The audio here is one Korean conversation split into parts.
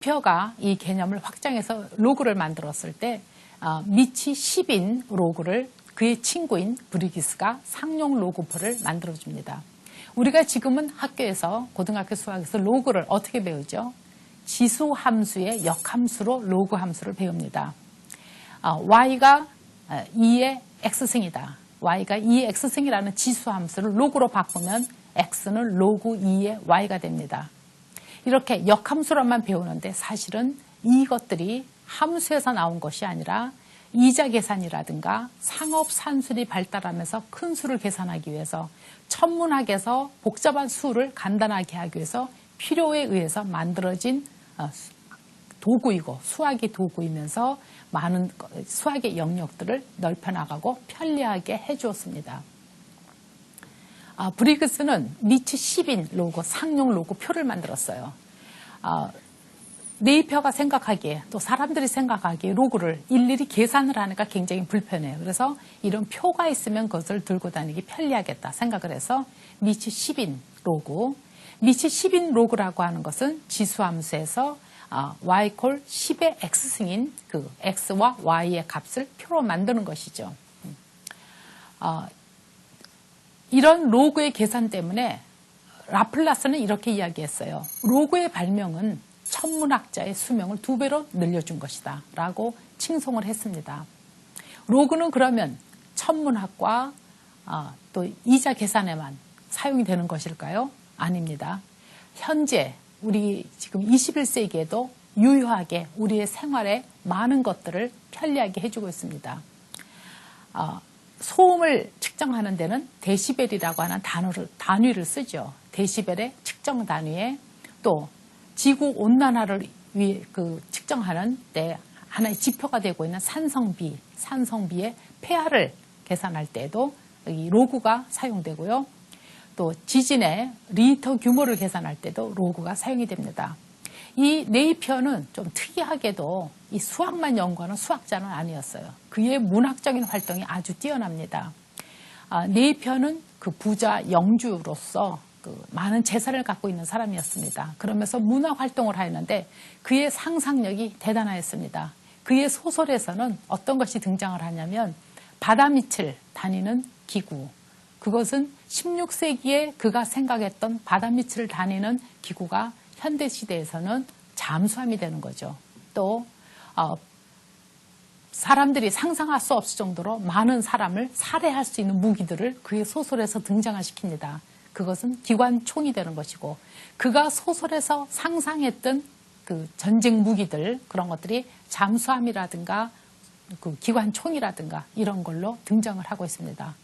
표가 이 개념을 확장해서 로그를 만들었을 때 어, 밑이 10인 로그를 그의 친구인 브리기스가 상용 로그표를 만들어줍니다. 우리가 지금은 학교에서 고등학교 수학에서 로그를 어떻게 배우죠? 지수 함수의 역함수로 로그 함수를 배웁니다. 어, y가 2의 x승이다. y가 2의 x승이라는 지수 함수를 로그로 바꾸면 x는 로그 2의 y가 됩니다. 이렇게 역함수로만 배우는데 사실은 이것들이 함수에서 나온 것이 아니라 이자 계산이라든가 상업 산술이 발달하면서 큰 수를 계산하기 위해서 천문학에서 복잡한 수를 간단하게 하기 위해서 필요에 의해서 만들어진 어, 도구이고 수학의 도구이면서 많은 수학의 영역들을 넓혀나가고 편리하게 해주었습니다. 아, 브리그스는 니치 10인 로고, 상용 로고 표를 만들었어요. 아, 네이처가 생각하기에 또 사람들이 생각하기에 로그를 일일이 계산을 하니까 굉장히 불편해요. 그래서 이런 표가 있으면 그것을 들고 다니기 편리하겠다 생각을 해서 니치 10인 로그. 니치 10인 로그라고 하는 것은 지수함수에서 아, y 콜 10의 x승인 그 x와 y의 값을 표로 만드는 것이죠. 아, 이런 로그의 계산 때문에 라플라스는 이렇게 이야기했어요. 로그의 발명은 천문학자의 수명을 두 배로 늘려준 것이다. 라고 칭송을 했습니다. 로그는 그러면 천문학과 아, 또 이자 계산에만 사용이 되는 것일까요? 아닙니다. 현재 우리 지금 21세기에도 유효하게 우리의 생활에 많은 것들을 편리하게 해주고 있습니다. 아, 소음을 측정하는 데는 데시벨이라고 하는 단어를, 단위를 쓰죠. 데시벨의 측정 단위에 또 지구 온난화를 위해 그 측정하는 때 하나의 지표가 되고 있는 산성비, 산성비의 폐하를 계산할 때도 이 로그가 사용되고요. 또 지진의 리터 규모를 계산할 때도 로그가 사용이 됩니다. 이 네이피어는 좀 특이하게도 이 수학만 연구하는 수학자는 아니었어요. 그의 문학적인 활동이 아주 뛰어납니다. 아, 네이피어는 그 부자 영주로서 그 많은 재산을 갖고 있는 사람이었습니다. 그러면서 문학 활동을 하였는데 그의 상상력이 대단하였습니다. 그의 소설에서는 어떤 것이 등장을 하냐면 바다 밑을 다니는 기구. 그것은 16세기에 그가 생각했던 바다 밑을 다니는 기구가 현대 시대에서는 잠수함이 되는 거죠. 또 어, 사람들이 상상할 수 없을 정도로 많은 사람을 살해할 수 있는 무기들을 그의 소설에서 등장을 시킵니다. 그것은 기관총이 되는 것이고 그가 소설에서 상상했던 그 전쟁 무기들 그런 것들이 잠수함이라든가 그 기관총이라든가 이런 걸로 등장을 하고 있습니다.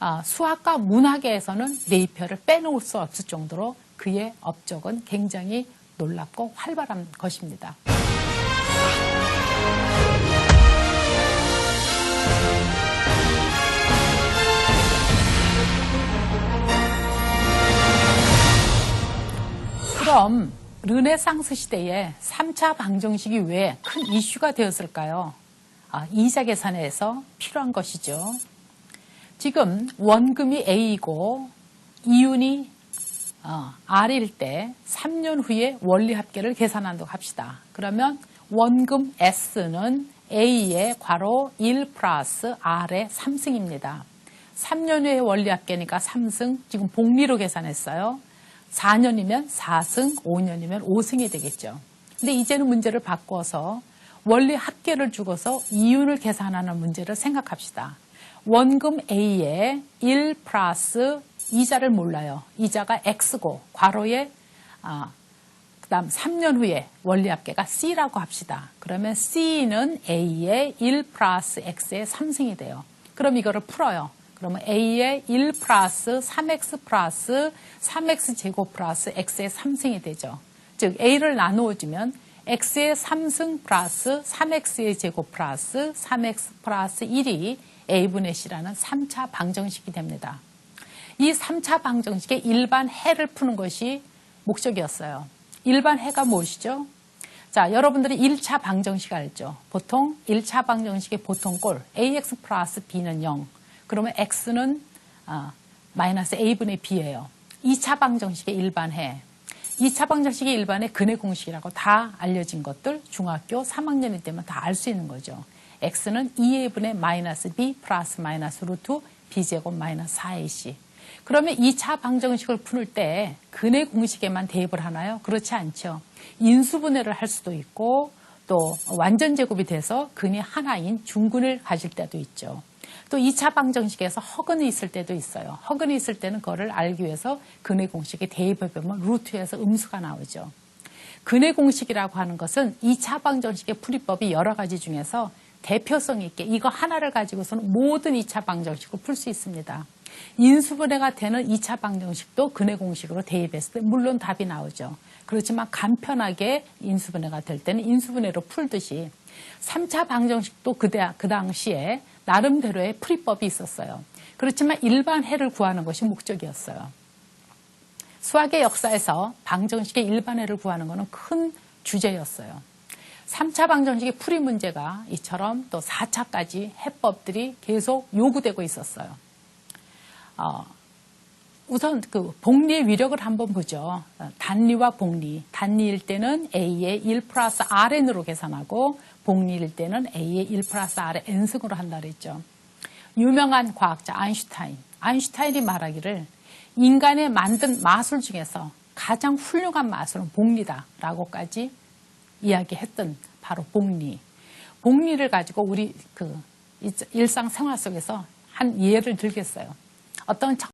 아, 수학과 문학에서는 네이표를 빼놓을 수 없을 정도로 그의 업적은 굉장히 놀랍고 활발한 것입니다. 그럼 르네상스 시대에 3차 방정식이 왜 큰 이슈가 되었을까요? 아, 이자 계산에서 필요한 것이죠. 지금 원금이 A이고 이윤이 어, R일 때 3년 후에 원리 합계를 계산한다고 합시다. 그러면 원금 S는 A의 괄호 1 플러스 R의 3승입니다. 3년 후에 원리 합계니까 3승, 지금 복리로 계산했어요. 4년이면 4승, 5년이면 5승이 되겠죠. 근데 이제는 문제를 바꿔서 원리 합계를 주고서 이윤을 계산하는 문제를 생각합시다. 원금 A에 1 플러스 이자를 몰라요. 이자가 X고 괄호에 아, 그 다음 3년 후에 원리 합계가 C라고 합시다. 그러면 C는 A의 1 플러스 X의 3승이 돼요. 그럼 이거를 풀어요. 그러면 A의 1 플러스 3X 플러스 3X 제곱 플러스 X의 3승이 되죠. 즉 A를 나누어주면 X의 3승 플러스 3X의 제곱 플러스 3X 플러스 1이 A분의 C라는 3차 방정식이 됩니다. 이 3차 방정식의 일반 해를 푸는 것이 목적이었어요. 일반 해가 무엇이죠? 자, 여러분들이 1차 방정식 알죠? 보통 1차 방정식의 보통꼴 ax 플러스 b는 0, 그러면 x는 아, 마이너스 a분의 b예요. 2차 방정식의 일반해. 2차 방정식의 일반의 근해 공식이라고 다 알려진 것들 중학교 3학년이 되면 다 알 수 있는 거죠. x는 2a분의 마이너스 b 플러스 마이너스 루트 b제곱 마이너스 4ac. 그러면 2차 방정식을 풀때 근해 공식에만 대입을 하나요? 그렇지 않죠. 인수분해를 할 수도 있고 또 완전 제곱이 돼서 근이 하나인 중근을 가질 때도 있죠. 또 2차 방정식에서 허근이 있을 때도 있어요. 허근이 있을 때는 그거를 알기 위해서 근해 공식에 대입해 보면 루트에서 음수가 나오죠. 근해 공식이라고 하는 것은 2차 방정식의 풀이법이 여러 가지 중에서 대표성 있게 이거 하나를 가지고서는 모든 2차 방정식을 풀 수 있습니다. 인수분해가 되는 2차 방정식도 근해 공식으로 대입했을 때 물론 답이 나오죠. 그렇지만 간편하게 인수분해가 될 때는 인수분해로 풀듯이 3차 방정식도 그 당시에 나름대로의 풀이법이 있었어요. 그렇지만 일반 해를 구하는 것이 목적이었어요. 수학의 역사에서 방정식의 일반 해를 구하는 것은 큰 주제였어요. 3차 방정식의 풀이 문제가 이처럼 또 4차까지 해법들이 계속 요구되고 있었어요. 어, 우선 그 복리의 위력을 한번 보죠. 어, 단리와 복리. 단리일 때는 A의 1 플러스 Rn으로 계산하고 복리일 때는 A의 1 플러스 R의 N승으로 한다 그랬죠. 유명한 과학자 아인슈타인. 아인슈타인이 말하기를 인간의 만든 마술 중에서 가장 훌륭한 마술은 복리다 라고까지 이야기했던 바로 복리. 복리를 가지고 우리 그 일상생활 속에서 한 예를 들겠어요. 어떤 청-